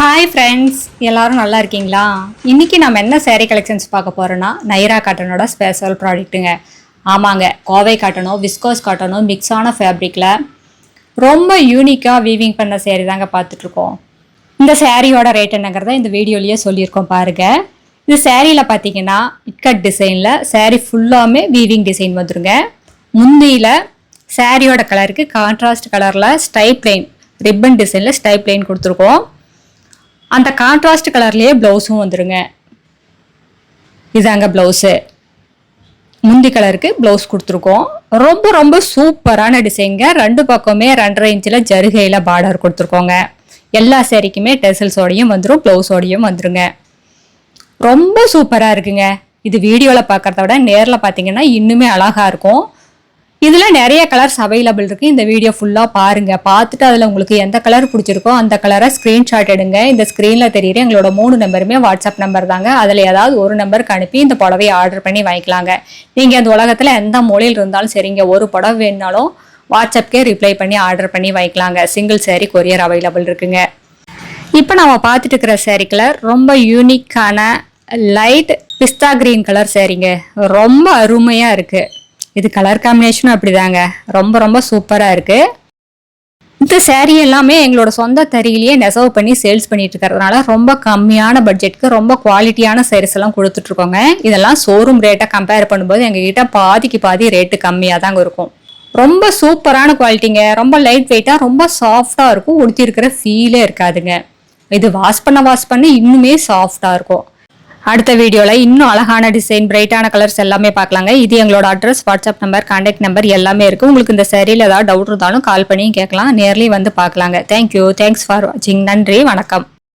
Hi friends எல்லாரும் நல்லா இருக்கீங்களா? இன்றைக்கி நம்ம என்ன சேரீ கலெக்ஷன்ஸ் பார்க்க போகிறோன்னா நைரா காட்டனோட ஸ்பெஷல் ப்ராடக்ட்டுங்க ஆமாங்க கோவை காட்டனோ விஸ்கோஸ் காட்டனோ மிக்ஸான ஃபேப்ரிக்கில் ரொம்ப யூனிக்காக வீவிங் பண்ண சேரீ தாங்க பார்த்துட்ருக்கோம். இந்த சேரீயோட ரேட் என்னங்கிறத இந்த வீடியோலேயே சொல்லியிருக்கோம் பாருங்கள் இந்த சேரீயில் பார்த்தீங்கன்னா இட்கட் டிசைனில் சேரீ ஃபுல்லாமே வீவிங் டிசைன் வந்துருங்க. முந்தியில் சேரீயோட கலருக்கு கான்ட்ராஸ்ட் கலரில் ஸ்டைப் லைன் ரிப்பன் டிசைனில் ஸ்டைப் லைன் கொடுத்துருக்கோம். அந்த கான்ட்ராஸ்ட் கலர்லேயே ப்ளவுஸும் வந்துருங்க. இதாங்க ப்ளவுஸு முந்தி கலருக்கு ப்ளவுஸ் கொடுத்துருக்கோம். ரொம்ப ரொம்ப சூப்பரான டிசைனுங்க ரெண்டு பக்கமே ரெண்டரை இன்ச்சில் ஜருகையில் பார்டர் கொடுத்துருக்கோங்க. எல்லா சேரீக்குமே டெசல்ஸோடையும் வந்துடும் ப்ளவுஸோடையும் வந்துருங்க. ரொம்ப சூப்பராக இருக்குங்க. இது வீடியோவில் பார்க்குறத விட நேரில் பார்த்தீங்கன்னா இன்னுமே அழகாக இருக்கும். இதில் நிறைய கலர்ஸ் அவைலபிள் இருக்குது இந்த வீடியோ ஃபுல்லாக பாருங்கள் பார்த்துட்டு அதில் உங்களுக்கு எந்த கலர் பிடிச்சிருக்கோ அந்த கலரை ஸ்க்ரீன்ஷாட் எடுங்க. இந்த ஸ்க்ரீனில் தெரியுற எங்களோட மூணு நம்பருமே வாட்ஸ்அப் நம்பர் தாங்க. அதில் ஏதாவது ஒரு நம்பருக்கு அனுப்பி இந்த புடவையை ஆர்டர் பண்ணி வாங்கிக்கலாங்க. நீங்கள் அந்த உலகத்தில் எந்த மூலையில் இருந்தாலும் சரிங்க. ஒரு புடவை வேணுனாலும் வாட்ஸ்அப்கே ரிப்ளை பண்ணி ஆர்டர் பண்ணி வாங்கிக்கலாங்க. சிங்கிள் சேரீ கொரியர் அவைலபிள் இருக்குங்க. இப்போ நம்ம பார்த்துட்டு இருக்கிற saree கலர் ரொம்ப யூனிக்கான லைட் பிஸ்தா கிரீன் கலர் சேரீங்க ரொம்ப அருமையாக இருக்குது இது கலர் காம்பினேஷனும் அப்படிதாங்க. ரொம்ப ரொம்ப சூப்பராக இருக்குது இந்த சேரீ எல்லாமே எங்களோட சொந்த தறியிலேயே நெசவு பண்ணி சேல்ஸ் பண்ணிட்டு இருக்கிறதுனால ரொம்ப கம்மியான பட்ஜெட்க்கு ரொம்ப குவாலிட்டியான சேரீஸ் எல்லாம் கொடுத்துட்ருக்கோங்க. இதெல்லாம் ஷோரூம் ரேட்டை கம்பேர் பண்ணும்போது எங்ககிட்ட பாதிக்கு பாதி ரேட்டு கம்மியாக தாங்க இருக்கும். ரொம்ப சூப்பரான குவாலிட்டிங்க ரொம்ப லைட் வெயிட்டாக ரொம்ப சாஃப்டாக இருக்கும். உடுத்திருக்கிற ஃபீலே இருக்காதுங்க. இது வாஷ் பண்ண வாஷ் பண்ண இன்னுமே சாஃப்டாக இருக்கும். அடுத்த வீடியோவில் இன்னும் அழகான டிசைன் பிரைட்டான கலர்ஸ் எல்லாமே பார்க்கலாங்க. இது எங்களோட address WhatsApp number contact number எல்லாமே இருக்குது உங்களுக்கு இந்த சரியில் ஏதாவது டவுட் இருந்தாலும் கால் பண்ணி கேட்கலாம். நேர்லேயும் வந்து பார்க்கலாங்க. தேங்க்யூ தேங்க்ஸ் ஃபார் வாட்சிங் நன்றி. வணக்கம்.